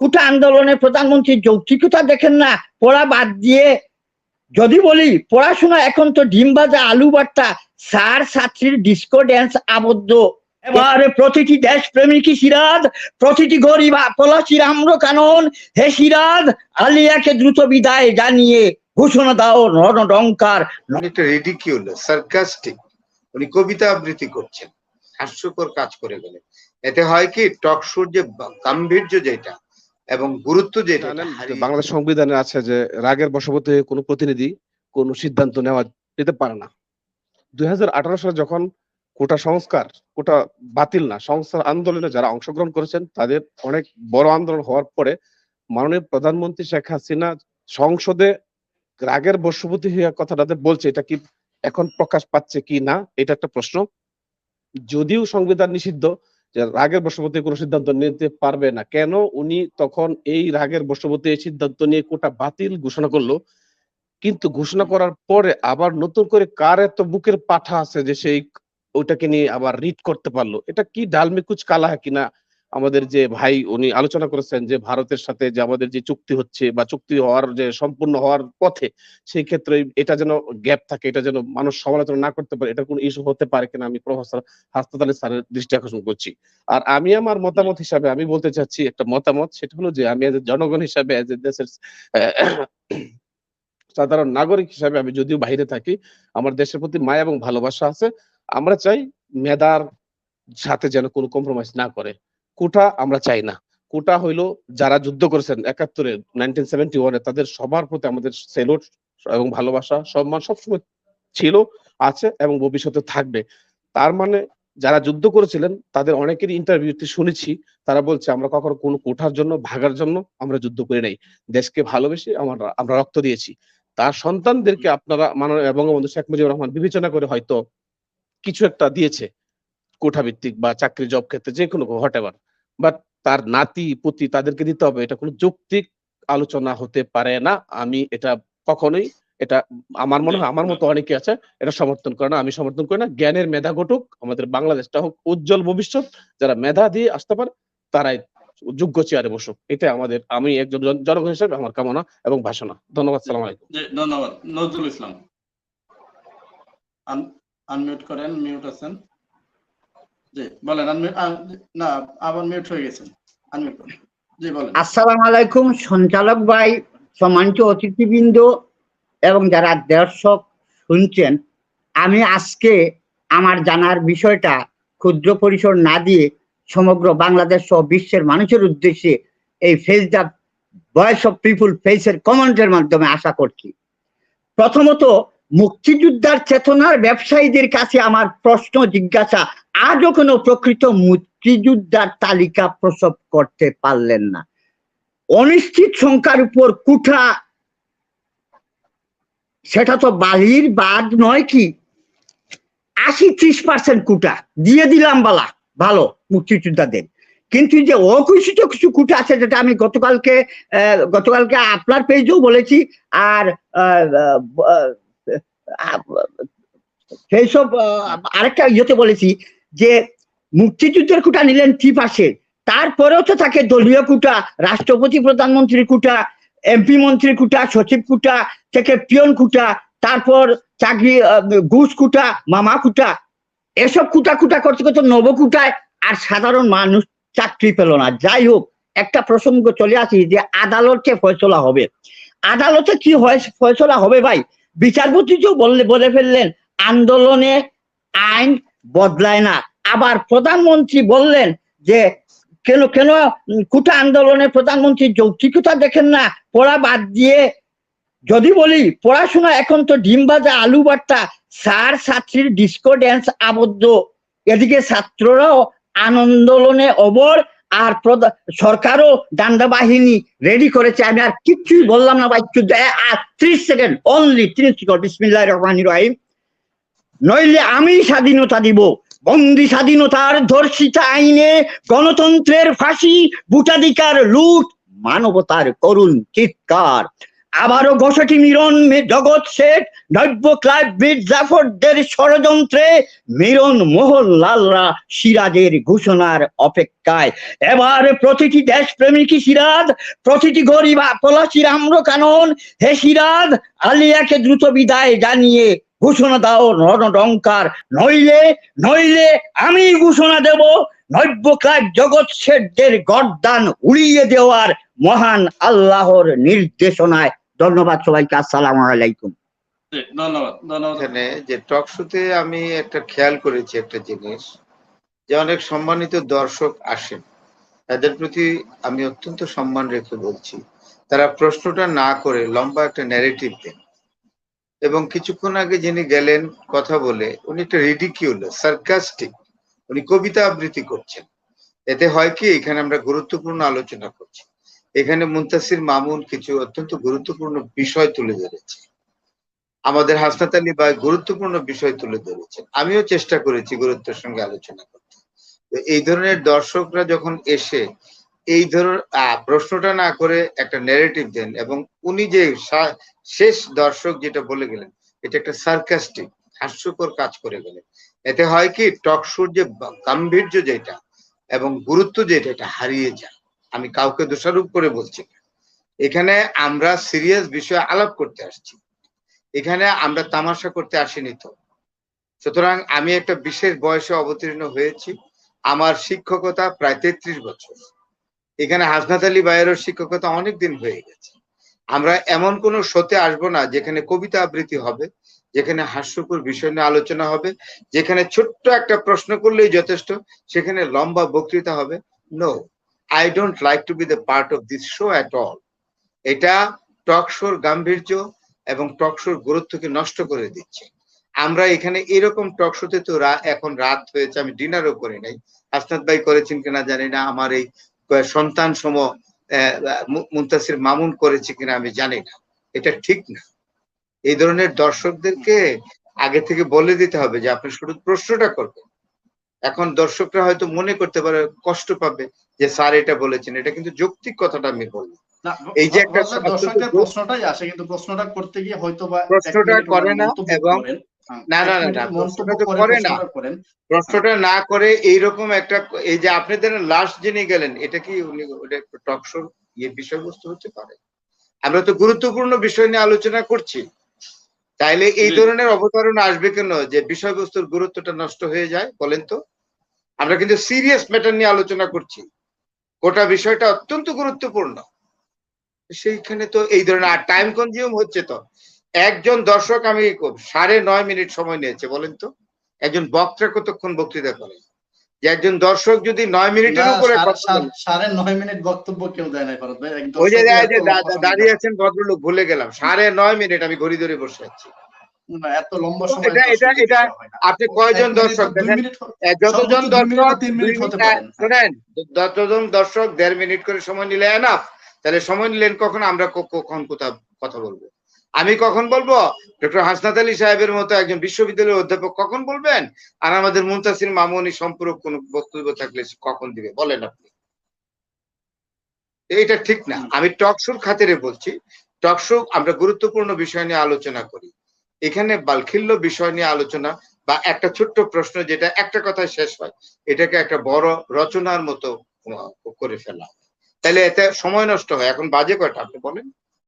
কুটা আন্দোলনে প্রধানমন্ত্রী যৌক্তিকতা দেখেন না, পড়া বাদ দিয়ে। যদি বলি, পড়াশোনা এখন তো ডিম ভাজা, আলু ভর্তা, স্যার, ছাত্রীর ডিস্কো ড্যান্স আবদ্ধ। এবারে প্রতিটি দেশ প্রেমিকী সিরাজ? প্রতিটি গরিব পলাশির আম্র কানন। হে সিরাজ, আলিয়াকে দ্রুত বিদায় জানিয়ে ঘোষণা দাও রণডঙ্কার। অনেকটা রেডিকিউল সার্কাস্টিক উনি কবিতা আবৃত্তি করছেন। হাস্যকর কাজ করে গেলেন। এতে হয় কি, টক শোর যে গাম্ভীর্য যেটা এবং গুরুত্ব যেটা বাংলাদেশ সংবিধানে আছে যে রাগের বশবর্তী হয়ে কোনো প্রতিনিধি কোনো সিদ্ধান্ত নেওয়া যেতে পারে না। দুই হাজার আঠারো সালে যখন কোটা সংস্কার কোটা বাতিল না সংস্কার আন্দোলনে যারা অংশগ্রহণ করেছেন তাদের অনেক বড় আন্দোলন হওয়ার পরে মাননীয় প্রধানমন্ত্রী শেখ হাসিনা সংসদে রাগের বশবর্তী হয়ে কথাটাতে বলছে এটা কি এখন প্রকাশ পাচ্ছে কি না এটা একটা প্রশ্ন। যদিও সংবিধান নিষিদ্ধ যে রাগের বশবর্তী কোনো সিদ্ধান্ত নিতে পারবে না। কেন? উনি তখন এই রাগের বশবর্তী এই সিদ্ধান্ত নিয়ে কোটা বাতিল ঘোষণা করল। কিন্তু ঘোষণা করার পরে আবার নতুন করে কার এত বুকের পাঠা আছে যে সেই ওটাকে নিয়ে আবার রিড করতে পারল? এটা কি ডালমি কুচ কালা কিনা? আমাদের যে ভাই উনি আলোচনা করেছেন যে ভারতের সাথে যে আমাদের যে চুক্তি হচ্ছে বা চুক্তি হওয়ার যে সম্পূর্ণ হওয়ার পথে, সেই ক্ষেত্রে এটা যেন গ্যাপ থাকে, এটা যেন মানুষ সমালোচনা না করতে পারে, এটা কোনো ইস্যু হতে পারে কিনা আমি প্রফেসর হাসপাতালের স্যারের দৃষ্টি আকর্ষণ করছি। আর আমি আমার মতামত হিসাবে আমি বলতে চাচ্ছি একটা মতামত, সেটা হলো যে আমি জনগণ হিসাবে এজ এ দেশের সাধারণ নাগরিক হিসাবে আমি যদিও বাইরে থাকি, আমার দেশের প্রতি মায়া এবং ভালোবাসা আছে, আমরা চাই মেধার সাথে যেন কোনো কম্প্রোমাইজ না করে। কোটা আমরা চাই না। কোটা হইল যারা যুদ্ধ করেছেন, একাত্তরে নাইনটিন সেভেন্টি ওয়ানে তাদের সবার প্রতি আমাদের সেলুট এবং ভালোবাসা, সম্মান সবসময় ছিল, আছে এবং ভবিষ্যতে থাকবে। তার মানে যারা যুদ্ধ করেছিলেন, তাদের অনেকেরই ইন্টারভিউতে শুনেছি, তারা বলছে, আমরা কখনো কোনো কোঠার জন্য, ভাগার জন্য আমরা যুদ্ধ করি নাই। দেশকে ভালোবেসে আমরা আমরা রক্ত দিয়েছি। তার সন্তানদেরকে আপনারা মাননীয় বঙ্গবন্ধু শেখ মুজিবুর রহমান বিবেচনা করে হয়তো কিছু একটা দিয়েছে কোঠা ভিত্তিক বা চাকরি জব ক্ষেত্রে যে কোনো হোয়াট এভার বাট তার নাতি, পুতি তাদেরকে দিতে হবে। এটা কোনো যৌক্তিক আলোচনা হতে পারে না। আমি এটা কখনোই, এটা আমার মনে হয়, আমার মতো অনেকে আছে, এটা সমর্থন করে না, আমি সমর্থন করি না। জ্ঞানের মেধা ঘটুক, আমাদের বাংলাদেশটা হোক, উজ্জ্বল ভবিষ্যৎ, যারা মেধা দিয়ে আসতে পারে, তারাই যোগ্য চেয়ারে বসুক। এটা আমাদের, আমি একজন জন- জনগণ হিসেবে আমার কামনা এবং ভাষণা। ধন্যবাদ, সালাম আলাইকুম। ধন্যবাদ। নজরুল ইসলাম। আনমিউট করেন মিউট আছেন। সঞ্চালক ভাই, সম্মানিত অতিথিবৃন্দ এবং যারা দর্শক শুনছেন, আমি আজকে আমার জানার বিষয়টা ক্ষুদ্র পরিসর না দিয়ে সমগ্র বাংলাদেশ সহ বিশ্বের মানুষের উদ্দেশ্যে এই face the voice of people ফেসের কমেন্টের মাধ্যমে আশা করছি। প্রথমত, মুক্তিযোদ্ধার চেতনার ব্যবসায়ীদের কাছে আমার প্রশ্ন, জিজ্ঞাসা আজও কোনো প্রকৃত মুক্তিযোদ্ধার তালিকা প্রসব করতে পারলেন না। অনিশ্চিত সংখ্যার উপর কুঠা সেটা তো বালির বাদ নয় কি? আশি ত্রিশ পার্সেন্ট কুটা দিয়ে দিলাম বালা ভালো মুক্তিযোদ্ধাদের। কিন্তু যে অঘোষিত কিছু কুটা আছে যেটা আমি গতকালকে গতকালকে আপনার পেজেও বলেছি আর আহ, আহ, আরেকটা ইয়েতে বলেছি যে মুক্তিযুদ্ধের কুটা নিলেন ঠিক আছে তারপরেও তো থাকে দলীয় কুটা, রাষ্ট্রপতি, প্রধানমন্ত্রীর কুটা, এমপি মন্ত্রীর কুটা, সচিব কুটা, থেকে পিয়ন কুটা, তারপর চাকরি ঘুষ কুটা, মামা কুটা। এসব কুটা কুটা করতে করতে নবকুটায় আর সাধারণ মানুষ চাকরি পেল না। যাই হোক, একটা প্রসঙ্গ চলে আসি যে আদালতে ফয়সলা হবে। আদালতে কি হয়, ফয়সলা হবে ভাই? বিচারপতি তো বললে, বলে ফেললেন, আন্দোলনে আইন বদলায় না। আবার প্রধানমন্ত্রী বললেন যে, কেন কেন কুটা আন্দোলনে প্রধানমন্ত্রী যৌক্তিকতা দেখেন না? পড়া বাদ দিয়ে, যদি বলি, পড়াশোনা এখন তো ডিম ভাজা, আলু ভর্তা, স্যার, ছাত্রীর ডিস্কো ড্যান্স আবদ্ধ। এদিকে ছাত্ররাও আন্দোলনে অবর আর সরকারও ডান্ডা বাহিনী রেডি করেছে। আমি আর কিচ্ছুই বললাম না, ভাই। ত্রিশ সেকেন্ড অনলি ত্রিশ সেকেন্ড বিসমিল্লাহ রহমান রহিম। নইলে আমি স্বাধীনতা দিব। বন্দি স্বাধীনতার ধর্ষিতা আইনে গণতন্ত্রের ফাঁসি, ভোটাধিকার, লুট, মানবতার করুণ চিৎকার। আবারও ঘষটি মিরন জগৎ শেঠ, নব্য ক্লাইভ বীর জাফরদের ষড়যন্ত্রে মিরন মোহনলালরা সিরাজের ঘোষণার অপেক্ষায়। এবার প্রতিটি দেশ দেশপ্রেমিকী সিরাজ, প্রতিটি গরিব পলাশির আম্র কানন, হে সিরাজ, আলিয়াকে দ্রুত বিদায় জানিয়ে ঘোষণা দাও রণডঙ্কার নইলে নইলে আমি ঘোষণা দেব নব্য ক্লাইভ জগৎ শেঠদের গর্দান উড়িয়ে দেওয়ার মহান আল্লাহর নির্দেশনায়। ধন্যবাদ সবাইকে আসসালামু আলাইকুম। জি, ধন্যবাদ ধন্যবাদ। এখানে যে টক শোতে আমি একটা খেয়াল করেছি একটা জিনিস যে অনেক সম্মানিত দর্শক আসেন। তাদের প্রতি আমি অত্যন্ত সম্মান রেখে বলছি। তারা প্রশ্নটা না করে লম্বা একটা ন্যারেটিভ দেন। এবং কিছুক্ষণ আগে যিনি গেলেন কথা বলে, উনি একটা রিডিকিউল সার্কাস্টিক উনি কবিতা আবৃত্তি করছেন। এতে হয় কি, এখানে আমরা গুরুত্বপূর্ণ আলোচনা করছি। এখানে মুন্তাসির মামুন কিছু অত্যন্ত গুরুত্বপূর্ণ বিষয় তুলে ধরেছে। আমাদের হাসনাত আলী ভাই গুরুত্বপূর্ণ বিষয় তুলে ধরেছেন। আমিও চেষ্টা করেছি গুরুত্বের সঙ্গে আলোচনা করতে। এই ধরনের দর্শকরা যখন এসে এই ধরনের প্রশ্নটা না করে একটা নেরেটিভ দেন এবং উনি যে শেষ দর্শক যেটা বলে গেলেন, এটা একটা সার্কাস্টিক হাস্যকর কাজ করে গেলেন। এতে হয় কি টক শোর যে গাম্ভীর্য যেটা এবং গুরুত্ব যেটা, এটা হারিয়ে যায়। আমি কাউকে দোষারোপ করে বলছি। এখানে আমরা সিরিয়াস বিষয়ে আলাপ করতে আসছি। এখানে আমরা তামাশা করতে আসিনি তো। সুতরাং আমি একটা বিশেষ বয়সে অবতীর্ণ হয়েছি। আমার শিক্ষকতা প্রায় তেত্রিশ বছর। এখানে হাসনাত আলী ভাইয়েরও শিক্ষকতা অনেক দিন হয়ে গেছে। আমরা এমন কোন শোতে আসব না যেখানে কবিতা আবৃত্তি হবে, যেখানে হাস্যকর বিষয় নিয়ে আলোচনা হবে, যেখানে ছোট্ট একটা প্রশ্ন করলেই যথেষ্ট, সেখানে লম্বা বক্তৃতা হবে। No I don't like to be the part of this show at all এটা টক শোর গাম্ভীর্য এবং টকশোর গুরুত্বকে নষ্ট করে দিচ্ছে। আমরা এখানে এরকম টক শোতে তো এখন রাত হয়েছে, আমি ডিনারও করি নাই। আসনাদ ভাই করেছেন কিনা জানি না, আমার এই সন্তান সম মুন্তাসির মামুন করেছে কিনা আমি জানি না। এটা ঠিক না। এই ধরনের দর্শকদেরকে আগে থেকে বলে দিতে হবে যে আপনি শুধু প্রশ্নটা করবেন। এখন দর্শকরা হয়তো মনে করতে পারে কষ্ট পাবে যে স্যার এটা বলেছেন। এটা কিন্তু যৌক্তিক কথাটা আমি বললাম এই যে একটা প্রশ্নটাই আসে কিন্তু প্রশ্নটা করতে গিয়ে হয়তো বা প্রশ্নটা করে না এবং- না, না, না, মন্তব্য করে করে না। প্রশ্নটা করেন। প্রশ্নটা না করে এইরকম একটা এই যে আপনাদের লাস্ট যিনি গেলেন এটা কি উনি টক শোর ইয়ে বিষয়বস্তু হতে পারে? আমরা তো গুরুত্বপূর্ণ বিষয় নিয়ে আলোচনা করছি। তাইলে এই ধরনের অবতারণা আসবে কেন? যে বিষয়বস্তুর গুরুত্বটা নষ্ট হয়ে যায় বলেন তো। আমরা কিন্তু সিরিয়াস ম্যাটার নিয়ে আলোচনা করছি। গোটা বিষয়টা অত্যন্ত গুরুত্বপূর্ণ। সেইখানে তো এই ধরনের আর টাইম কনজিউম হচ্ছে তো। একজন দর্শক আমি সাড়ে নয় মিনিট সময় নিয়েছে বলেন তো? একজন বক্তা কতক্ষণ বক্তৃতা করে? যে একজন দর্শক যদি নয় মিনিটের উপরে সাড়ে- নয় মিনিট বক্তব্য কেউ দেয় নাই ভারত ভাই। ওই যে দাঁড়িয়ে আছেন ভদ্রলোক ভুলে গেলাম। সাড়ে নয় মিনিট আমি ঘড়ি ধরে বসে আছি। এত লম্বা সময় এটা- এটা- এটা দেওয়া না। আপনি কয়জন এক দর্শক মিনিট যতজন দর্শক তিন মিনিট হতে মিনিট- পারেন। যতজন দর্শক দেড় মিনিট করে সময় নিলে এনাফ তাহলে সময় নিলেন কখন আমরা কখন কোথাও কথা বলব? আমি কখন বলব? ডক্টর হাসনাত আলী সাহেবের মতো একজন বিশ্ববিদ্যালয়ের অধ্যাপক কখন বলবেন? আর আমাদের মুন্তাসির মামুনি সম্পর্ক কোন বক্তব্য থাকলে কখন দিবে? বলেন আপনি। এটা ঠিক না। আমি টকশোর খাতিরে বলছি টকশো আমরা গুরুত্বপূর্ণ বিষয় নিয়ে আলোচনা করি। এখানে বালখিল্য বিষয় নিয়ে আলোচনা বা একটা ছোট্ট প্রশ্ন যেটা একটা কথায় শেষ হয় এটাকে একটা বড় রচনার মতো করে ফেলা তাহলে এতে সময় নষ্ট হয়। এখন বাজে কয়টা? আপনি বলেন।